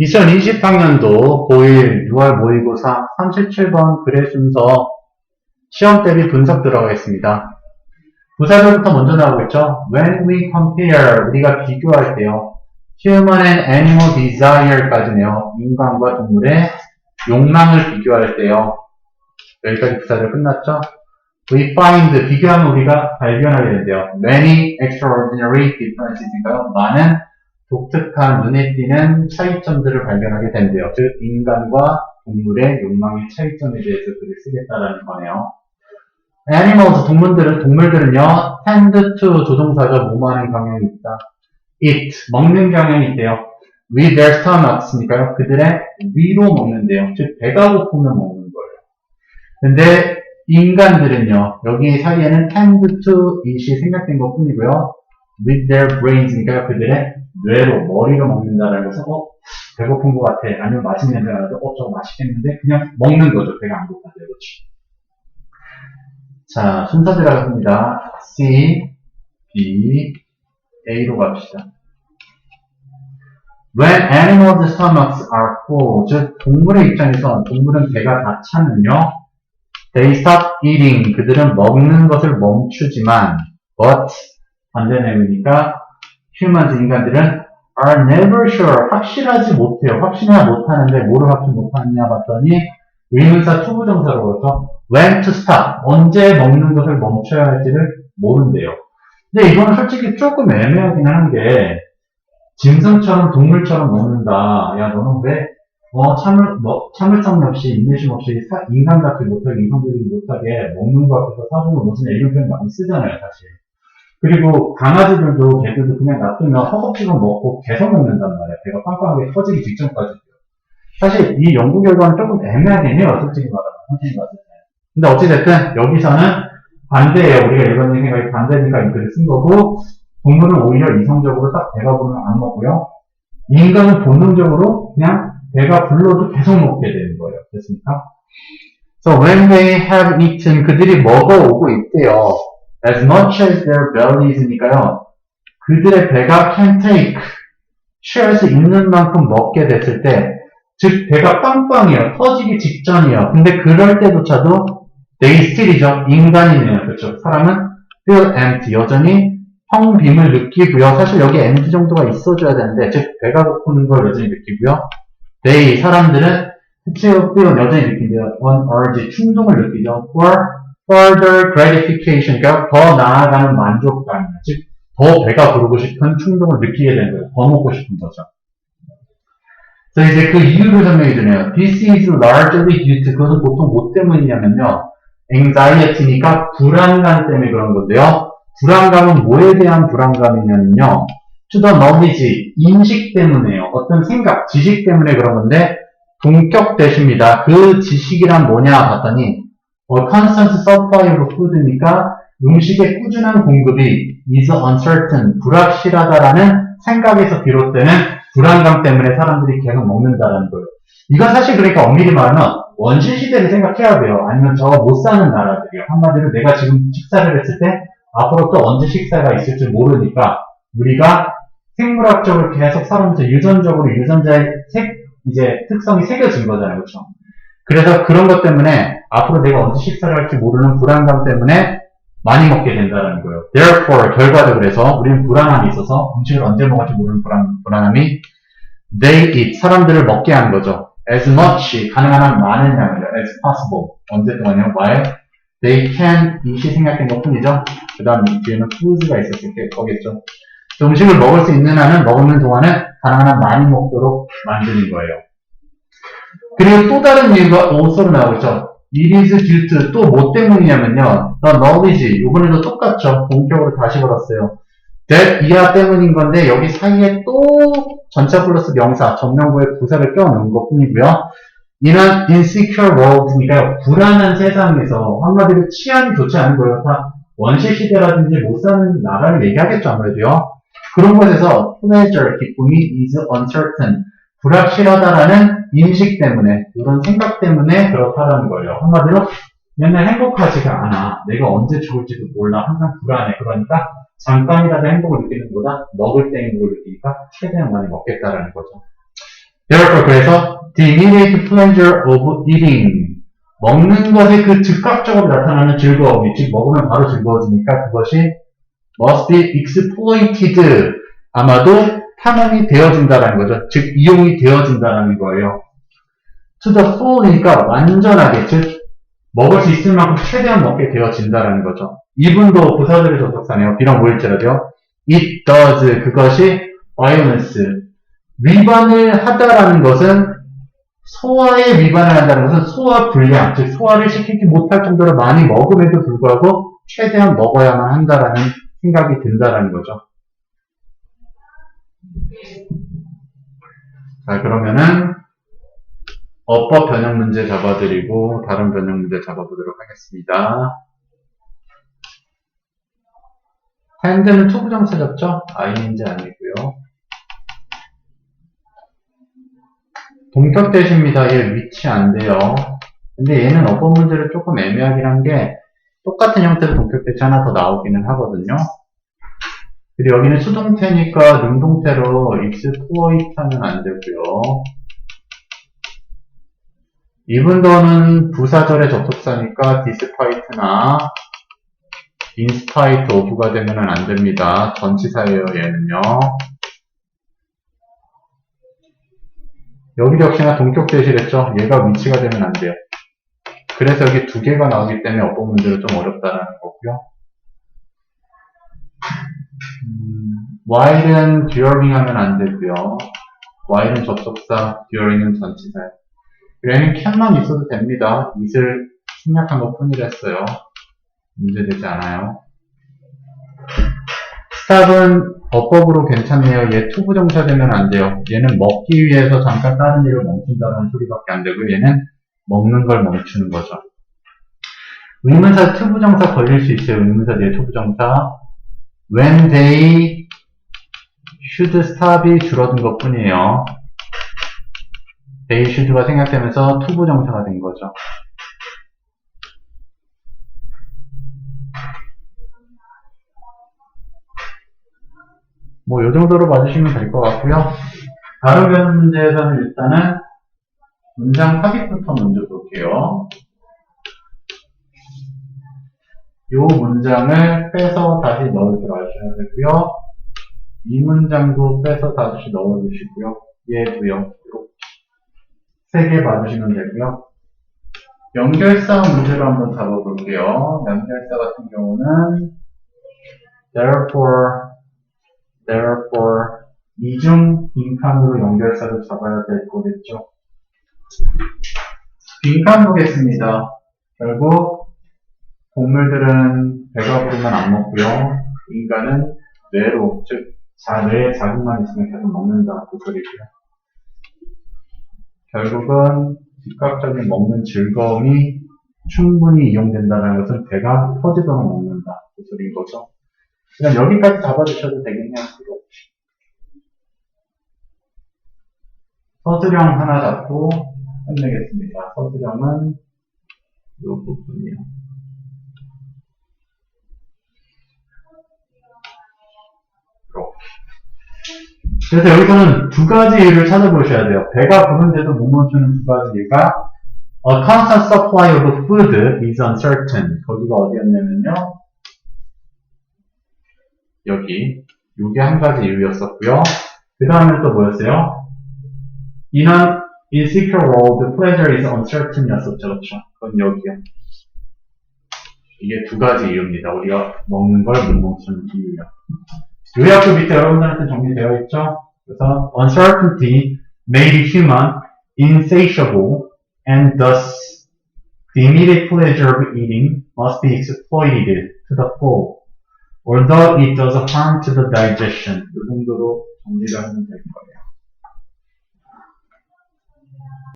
2020학년도 고1 6월 모의고사 37번 글의 순서 시험 대비 분석 들어가겠습니다. 부사절부터 먼저 나오고 있죠. When we compare, 우리가 비교할 때요. Human and animal desire까지네요. 인간과 동물의 욕망을 비교할 때요. 여기까지 부사절 끝났죠? We find, 비교하면 우리가 발견하게 된대요. Many extraordinary differences니까요. 많은 독특한 눈에 띄는 차이점들을 발견하게 된대요. 즉, 인간과 동물의 욕망의 차이점에 대해서 글을 쓰겠다라는 거네요. Animals, 동물들은, 동물들은요, tend to 조동사가 뭐하는 경향이 있다. eat, 먹는 경향이 있대요. with their stomachs니까요. 그들의 위로 먹는데요. 즉, 배가 고프면 먹는 거예요. 근데, 인간들은요, 여기 사이에는 tend to eat이 생략된 것 뿐이고요. with their brains니까요. 그들의 뇌로, 머리로 먹는다라는 것은, 어, 배고픈 것 같아. 아니면 맛있는 냄새가 나도, 어, 저거 맛있겠는데? 그냥 먹는 거죠. 배가 안 고파요. 그렇죠. 자, 순서 들어갔습니다. C, B, A로 갑시다. When animals' stomachs are full, 즉, 동물의 입장에서 동물은 배가 다 차면요. They stop eating. 그들은 먹는 것을 멈추지만, but, 반대 내용이니까, humans, 인간들은 are never sure. 확실하지 못해요. 확신하 못하는데, 뭐를 확신 못하느냐 봤더니, 의문사 투부정사로 그렇죠. when to stop. 언제 먹는 것을 멈춰야 할지를 모른대요. 근데 이거는 솔직히 조금 애매하긴 하는 게, 짐승처럼 동물처럼 먹는다. 야, 너는 왜, 어, 참을, 뭐, 참을성 없이, 인내심 없이, 사- 인간 같지 못하게, 이성적이지 못하게 먹는 거 앞에서 사주는 무슨 이런 표현 많이 쓰잖아요, 사실. 그리고 강아지들도 개들도 그냥 놔두면 허겁지겁 먹고 계속 먹는단 말이에요. 배가 빵빵하게 터지기 직전까지. 사실 이 연구 결과는 조금 애매하긴 해요, 솔직히 말하면. 선생님 봤을 때. 근데 어찌됐든, 여기서는 반대예요. 우리가 일반적인 생각이 반대니까 이 글을 쓴 거고, 동물은 오히려 이성적으로 딱 배가 부르면 안 먹고요. 인간은 본능적으로 그냥 배가 불러도 계속 먹게 되는 거예요. 됐습니까? So when they have eaten, 그들이 먹어오고 있대요. As much as their bellies니까요. 그들의 배가 can take, 쉴수 있는 만큼 먹게 됐을 때, 즉 배가 빵빵해요. 터지기 직전이에요. 근데 그럴 때조차도 they still이죠. 인간이네요. 그렇죠. 사람은 feel empty, 여전히 텅 빔을 느끼고요. 사실 여기 empty 정도가 있어줘야 되는데, 즉 배가 고프는 걸 여전히 느끼고요. they 사람들은 feel feel 여전히 느낀대요. one urge 충동을 느끼죠. for further gratification, 그러니까 더 나아가는 만족감, 즉 더 배가 부르고 싶은 충동을 느끼게 되는 거예요. 더 먹고 싶은 거죠. 그래서 이제 그 이유를 설명해 주네요. This is largely due to 그것은 보통 뭐 때문이냐면요. anxiety니까 불안감 때문에 그런 건데요. 불안감은 뭐에 대한 불안감이냐면요. to the knowledge, 인식 때문에요. 어떤 생각, 지식 때문에 그런 건데 동격되십니다. 그 지식이란 뭐냐 봤더니 어, constant supply of food니까 음식의 꾸준한 공급이 is uncertain, 불확실하다라는 생각에서 비롯되는 불안감 때문에 사람들이 계속 먹는다라는 거예요. 이건 사실 그러니까 엄밀히 말하면 원시 시대를 생각해야 돼요. 아니면 저 못 사는 나라들이요. 한마디로 내가 지금 식사를 했을 때 앞으로 또 언제 식사가 있을지 모르니까 우리가 생물학적으로 계속 살아면서 유전적으로 유전자의 색 이제 특성이 새겨진 거잖아요, 그렇죠? 그래서 그런 것 때문에 앞으로 내가 언제 식사를 할지 모르는 불안감 때문에 많이 먹게 된다는 거예요. Therefore, 결과적으로 그래서 우리는 불안함이 있어서 음식을 언제 먹을지 모르는 불안, 불안함이 they eat, 사람들을 먹게 하는 거죠. as much, 가능한 한 많은 양을요. as possible, 언제 동안요. while they can, eat이 생략된 것 뿐이죠. 그 다음 뒤에는 foods가 있었을 때 거겠죠. 음식을 먹을 수 있는 한은 먹는 동안은 가능한 한 많이 먹도록 만드는 거예요. 그리고 또 다른 이유가 also로 나오죠. It is due to 또 뭐 때문이냐면요. The knowledge 이번에도 똑같죠. 본격으로 다시 걸었어요. that 이하 때문인 건데 여기 사이에 또 전차 플러스 명사 전명구에 부사를 껴넣은 것 뿐이고요. 이는 insecure world니까 불안한 세상에서 한마디로 치안이 좋지 않은 거예요. 다 원시 시대라든지 못 사는 나라를 얘기하겠죠 아무래도요. 그런 곳에서 pleasure 기쁨이 is uncertain 불확실하다라는 인식 때문에, 이런 생각 때문에 그렇다라는 거예요. 한마디로, 맨날 행복하지가 않아. 내가 언제 죽을지도 몰라. 항상 불안해. 그러니까, 잠깐이라도 행복을 느끼는 것보다 먹을 때 행복을 느끼니까 최대한 많이 먹겠다라는 거죠. Therefore, 그래서 the immediate pleasure of eating 먹는 것에 그 즉각적으로 나타나는 즐거움이 즉 먹으면 바로 즐거워지니까 그것이 must be exploited 아마도 탐험이 되어진다라는 거죠. 즉 이용이 되어진다라는 거예요. to the full이니까 완전하게 즉 먹을 수 있을 만큼 최대한 먹게 되어진다라는 거죠. 이분도 부사절의 접속사네요. 비록 뭐일지라도요. It does 그것이 violence 위반을 하다라는 것은 소화에 위반을 한다는 것은 소화 불량, 즉 소화를 시키지 못할 정도로 많이 먹음에도 불구하고 최대한 먹어야만 한다라는 생각이 든다라는 거죠. 자, 그러면은 어법 변형 문제 잡아드리고 다른 변형 문제 잡아보도록 하겠습니다. 핸드는 투부정사 잡죠? 아이인지 아니고요. 동격 대시입니다. 얘 위치 안 돼요. 근데 얘는 어법 문제를 조금 애매하긴 한 게 똑같은 형태로 동격 대시 하나 더 나오기는 하거든요. 그리고 여기는 수동태니까 능동태로 exploit 하면 안 되고요. 이분도는 부사절의 접속사니까 in spite of가 되면 안 됩니다. 전치사예요, 얘는요. 여기도 역시나 동격 대시랬죠. 얘가 위치가 되면 안 돼요. 그래서 여기 두 개가 나오기 때문에 어법 문제로 좀 어렵다라는 거고요. 음, while은 during 하면 안 되고요. while은 접속사, during은 전치사예요. 얘는 can만 있어도 됩니다. it을 생략한 것 뿐이랬어요. 문제되지 않아요. stop은 어법으로 괜찮네요. 얘 투부정사 되면 안 돼요. 얘는 먹기 위해서 잠깐 다른 일을 멈춘다는 소리밖에 안 되고 얘는 먹는 걸 멈추는 거죠. 의문사 투부정사 걸릴 수 있어요. 의문사 뒤에 투부정사. When they should stop이 줄어든 것 뿐이에요. they should가 생략되면서 투부정사가 된 거죠. 뭐, 요 정도로 봐주시면 될 것 같고요. 다른 변 문제에서는 일단은 문장 삽입부터 먼저 볼게요. 요 문장을 빼서 다시 줄 아셔야 되고요. 이 문장도 빼서 다시 넣어주시고요. 얘도요. 이렇게 세 개 봐주시면 되고요. 연결사 문제로 한번 잡아볼게요. 연결사 같은 경우는 therefore, therefore 이중 빈칸으로 연결사를 잡아야 될 거겠죠. 빈칸 보겠습니다. 결국 동물들은 배가 부르면 안 먹고요. 인간은 뇌로, 즉, 자, 뇌에 자극만 있으면 계속 먹는다. 그 소리고요. 결국은 즉각적인 먹는 즐거움이 충분히 이용된다는 것은 배가 터지도록 먹는다. 그 소리인 거죠. 그냥 여기까지 잡아주셔도 되겠네요. 서술형 하나 잡고 끝내겠습니다. 서술형은 이 부분이요. 이렇게. 그래서 여기서는 두 가지 이유를 찾아보셔야 돼요. 배가 부른데도 못 멈추는 두 가지 이유가 A constant supply of food is uncertain. 거기가 어디였냐면요. 여기. 요게 한 가지 이유였었고요. 그 다음에 또 뭐였어요? In an insecure world, pleasure is uncertain 였었죠. 그렇죠? 그건 여기요. 이게 두 가지 이유입니다. 우리가 먹는 걸못 멈추는 이유요. 요약도 밑에 여러분들한테 정리되어 있죠? 그래서 uncertainty made human insatiable and thus the immediate pleasure of eating must be exploited to the full although it does harm to the digestion 이 정도로 정리를 하면 될 거예요.